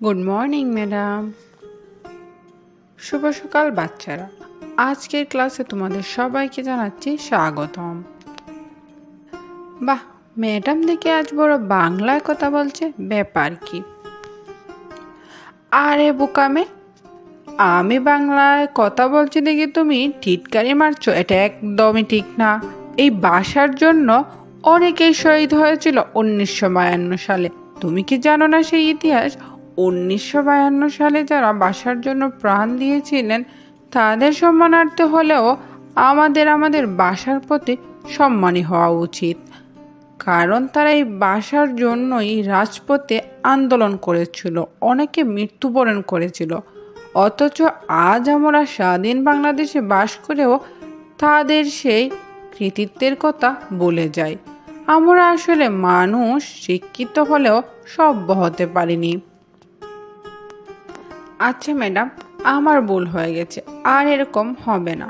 Good morning madam শুভ সকাল, বাচ্চারা। আজকের ক্লাসে তোমাদের সবাইকে জানাচ্ছি স্বাগতম। বাহ ম্যাডাম দেখে আজ বড় বাংলায় কথা বলছে, ব্যাপার কি? আরে বোকামে আমি বাংলায় কথা বলছি দেখি তুমি টিটকারি মারছো, এটা একদমই ঠিক না। এই বাসার জন্য অনেকেই শহীদ হয়েছিল উনিশশো বায়ান্ন সালে। তুমি কি জানো না সেই ইতিহাস? উনিশশো বায়ান্ন সালে যারা বাসার জন্য প্রাণ দিয়েছিলেন, তাদের সম্মানার্থে হলেও আমাদের আমাদের বাসার প্রতি সম্মানী হওয়া উচিত। কারণ তারা এই বাসার জন্যই রাজপথে আন্দোলন করেছিল, অনেকে মৃত্যুবরণ করেছিল। অথচ আজ আমরা স্বাধীন বাংলাদেশে বাস করেও তাদের সেই কৃতিত্বের কথা বলে যাই। আমরা আসলে মানুষ, শিক্ষিত হলেও সভ্য হতে পারিনি। আচ্ছা ম্যাডাম, আমার ভুল হয়ে গেছে, আর এরকম হবে না।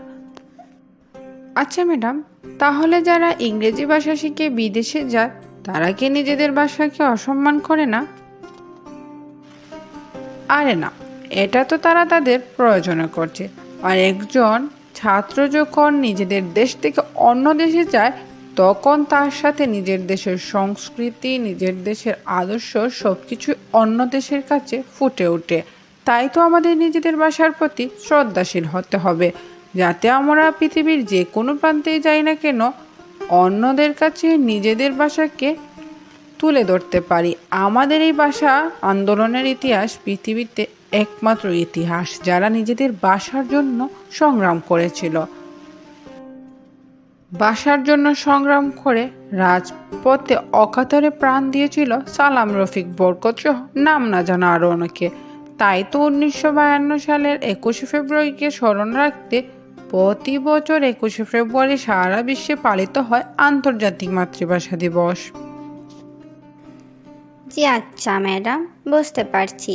আচ্ছা ম্যাডাম, তাহলে যারা ইংরেজি ভাষা শিখে বিদেশে যায়, তারা কি নিজেদের ভাষাকে অসম্মান করে না? আরে না, এটা তো তারা তাদের প্রয়োজনে করছে। আর একজন ছাত্র যখন নিজেদের দেশ থেকে অন্য দেশে যায়, তখন তার সাথে নিজের দেশের সংস্কৃতি, নিজের দেশের আদর্শ সব কিছু অন্য দেশের কাছে ফুটে ওঠে। তাই তো আমাদের নিজেদের ভাষার প্রতি শ্রদ্ধাশীল হতে হবে, যাতে আমরা পৃথিবীর যে কোনো প্রান্তে যাই না কেন, অন্যদের কাছে নিজেদের ভাষাকে তুলে ধরতে পারি। আমাদের এই ভাষা আন্দোলনের ইতিহাস পৃথিবীতে একমাত্র ইতিহাস, যারা নিজেদের বাসার জন্য সংগ্রাম করেছিল। বাসার জন্য সংগ্রাম করে রাজপথে অকাতরে প্রাণ দিয়েছিল সালাম রফিক বরকত সহ নাম না জানা আরও অনেকে। তাই তো উনিশশো বায়ান্ন সালের একুশে ফেব্রুয়ারিকে স্মরণ রাখতে প্রতি বছর একুশে ফেব্রুয়ারি সারা বিশ্বে পালিত হয় আন্তর্জাতিক মাতৃভাষা দিবস। জি আচ্ছা ম্যাডাম বুঝতে পারছি।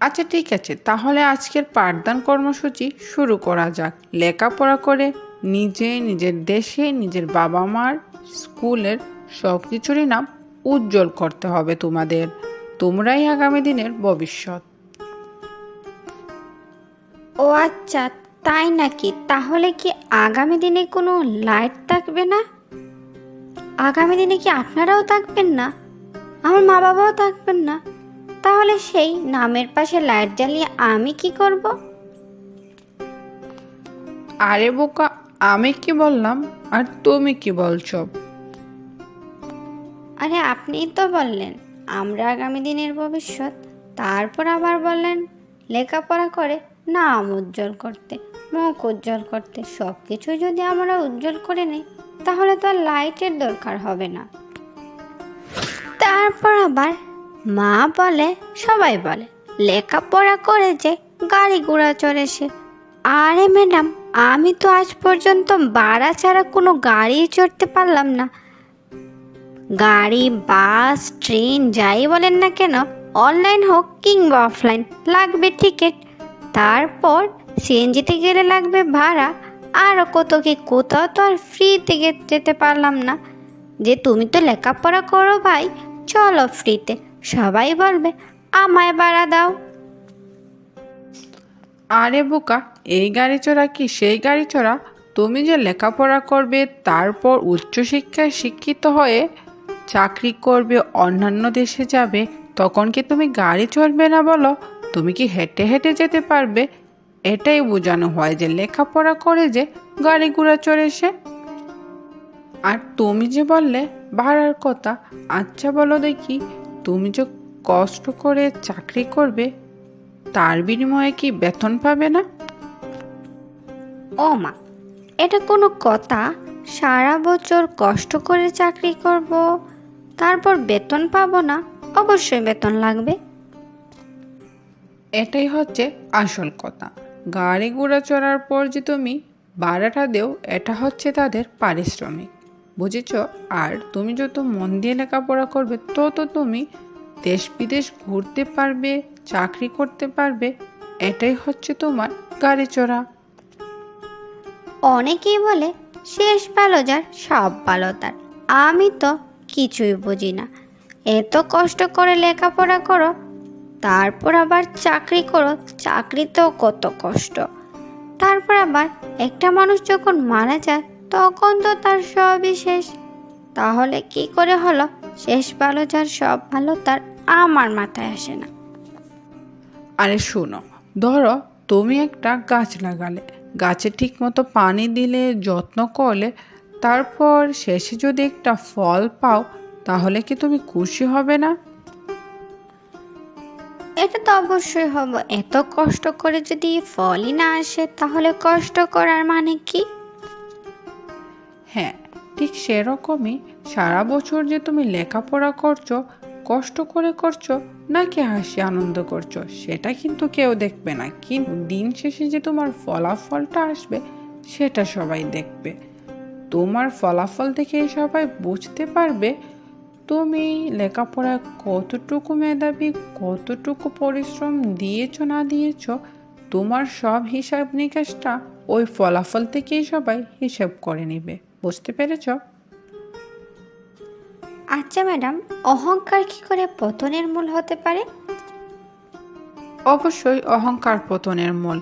আচ্ছা ঠিক আছে তাহলে আজকের পাঠদান কর্মসূচি শুরু করা যাক। লেখাপড়া করে নিজে নিজের দেশে নিজের বাবা মার স্কুলের সব কিছুরই নাম উজ্জ্বল করতে হবে তোমাদের। তোমরাই আগামী দিনের ভবিষ্যৎ। ও আচ্ছা তাই নাকি? তাহলে কি আগামী দিনে কোনো লাইট থাকবে না? আগামী দিনে কি আপনারাও থাকবেন না? আমার মা বাবাও থাকবেন না? তাহলে সেই নামের পাশে লাইট জ্বালিয়ে আমি কি করব? আরে বোকা আমি কি বললাম? আর তুমি কি বলছো? আরে আপনিই তো বললেন। আমরা আগামী দিনের ভবিষ্যৎ। তারপর আবার বললেন, লেখাপড়া করে নাম উজ্জ্বল করতে, মুখ উজ্জ্বল করতে সব কিছু যদি আমরা উজ্জ্বল করে নিই, তাহলে তো আর লাইটের দরকার হবে না। তারপর আবার মা বলে, সবাই বলে, লেখাপড়া করে যে গাড়ি ঘোড়া চড়ে সে। আরে ম্যাডাম, আমি তো আজ পর্যন্ত বাড়া ছাড়া কোনো গাড়ি চড়তে পারলাম না। গাড়ি, বাস, ট্রেন, যাই বলেন না কেন, অনলাইন হোক কিংবা অফলাইন, লাগবে টিকিট। তারপর সিএনজিতে গেলে লাগবে ভাড়া। আর কত কি কোথাও তো আর ফ্রিতে যেতে পারলাম না। যে তুমি তো লেখাপড়া করো ভাই, চলো ফ্রিতে সবাই বলবে, আমায় ভাড়া দাও। আরে বোকা, এই গাড়ি চড়া কি সেই গাড়ি চড়া তুমি যে লেখাপড়া করবে, তারপর উচ্চশিক্ষায় শিক্ষিত হয়ে চাকরি করবে, অন্যান্য দেশে যাবে, তখন কি তুমি গাড়ি চড়বে না বলো? তুমি কি হেঁটে হেঁটে যেতে পারবে? এটাই বোঝানো হয় যে লেখাপড়া করে যে গাড়ি ঘোড়া চড়ে সে। আর তুমি যে বললে, ভাড়ার কথা আচ্ছা বলো দেখি, তুমি যে কষ্ট করে চাকরি করবে, তার বিনিময়ে কি বেতন পাবে না? ও মা, এটা কোনো কথা? সারা বছর কষ্ট করে চাকরি করব? তারপর বেতন পাবো না অবশ্যই বেতন লাগবে। এটাই হচ্ছে আসল কথা। গাড়ি ঘোড়া চড়ার পর যে তুমি ভাড়াটা দেও এটা হচ্ছে তাদের পারিশ্রমিক। বুঝেছ? আর তুমি যত মন দিয়ে লেখাপড়া করবে তত তুমি দেশ বিদেশ ঘুরতে পারবে চাকরি করতে পারবে এটাই হচ্ছে তোমার গাড়ি চড়া। অনেকেই বলে শেষ ভালো যার সব ভালো তার। আমি তো কিছুই বুঝি না। এত কষ্ট করে লেখাপড়া করো, তারপর আবার চাকরি করো, চাকরিতেও কত কষ্ট। তারপর আবার একটা মানুষ যখন মারা যায়, তখন তো তার সবই শেষ। তাহলে কি করে হলো? শেষ ভালো যার, সব ভালো তার আমার মাথায় আসে না। আরে শোনো, ধরো তুমি একটা গাছ লাগালে। গাছে ঠিক মতো পানি দিলে, যত্ন করলে তারপর শেষে যদি একটা ফল পাও তাহলে কি তুমি খুশি হবে না? এটা তো অবশ্যই হব। এত কষ্ট করে যদি ফলই না আসে তাহলে কষ্ট করার মানে কি? হ্যাঁ ঠিক সেরকমই সারা বছর যে তুমি লেখাপড়া করছ কষ্ট করে করছ নাকি হাসি আনন্দ করছ সেটা কিন্তু কেউ দেখবে না। কিন্তু দিন শেষে যে তোমার ফলাফলটা আসবে সেটা সবাই দেখবে। তোমার ফলাফল দেখে সবাই বুঝতে পারবে তুমি লেখাপড়ায় কতটুকু মেধাবী কতটুকু পরিশ্রম দিয়েছ না দিয়েছ তোমার সব হিসাব নিকাশটা ওই ফলাফল থেকেই সবাই হিসাব করে নেবে। বুঝতে পেরেছ? আচ্ছা ম্যাডাম অহংকার কি করে পতনের মূল হতে পারে? অবশ্যই অহংকার পতনের মূল।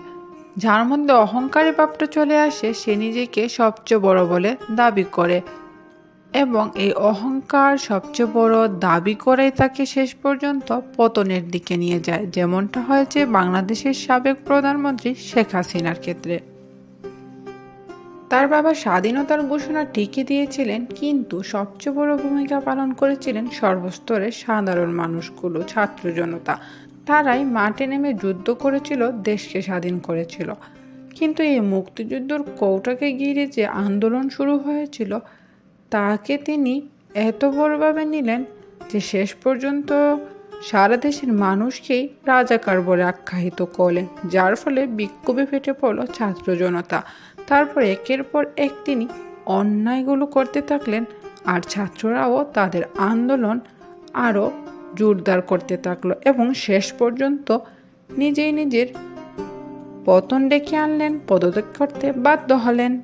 যার মধ্যে অহংকারী ভাবটা চলে আসে, সে নিজেকে সবচেয়ে বড় বলে দাবি করে। এবং এই অহংকার সবচেয়ে বড় দাবি করেই তাকে শেষ পর্যন্ত পতনের দিকে নিয়ে যায়। যেমনটা হয়েছে বাংলাদেশের সাবেক প্রধানমন্ত্রী শেখ হাসিনার ক্ষেত্রে। তার বাবা স্বাধীনতার ঘোষণা ঠিকই দিয়েছিলেন, কিন্তু সবচেয়ে বড় ভূমিকা পালন করেছিলেন সর্বস্তরের সাধারণ মানুষগুলো, ছাত্র জনতা। তারাই মাঠে নেমে যুদ্ধ করেছিল, দেশকে স্বাধীন করেছিল। কিন্তু এই মুক্তিযুদ্ধর কৌটাকে ঘিরে যে আন্দোলন শুরু হয়েছিল, তাকে তিনি এত বড়ভাবে নিলেন যে শেষ পর্যন্ত সারা দেশের মানুষকেই রাজাকার বলে আখ্যায়িত করলেন, যার ফলে বিক্ষোভে ফেটে পড়ল ছাত্র জনতা। তারপর একের পর এক তিনি অন্যায়গুলো করতে থাকলেন, আর ছাত্ররাও তাদের আন্দোলন আরও জোরদার করতে থাকল এবং শেষ পর্যন্ত নিজেই নিজের পতন ডেকে আনলেন, পদত্যাগ করতে বাধ্য হলেন।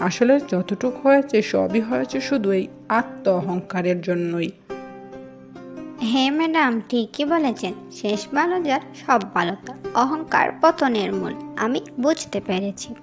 আসলে যতটুকু হয়েছে, সবই হয়েছে শুধু এই আত্ম অহংকারের জন্যই। হ্যাঁ ম্যাডাম, ঠিকই বলেছেন। শেষ ভালো যার সব ভালো অহংকার পতনের মূল, আমি বুঝতে পেরেছি।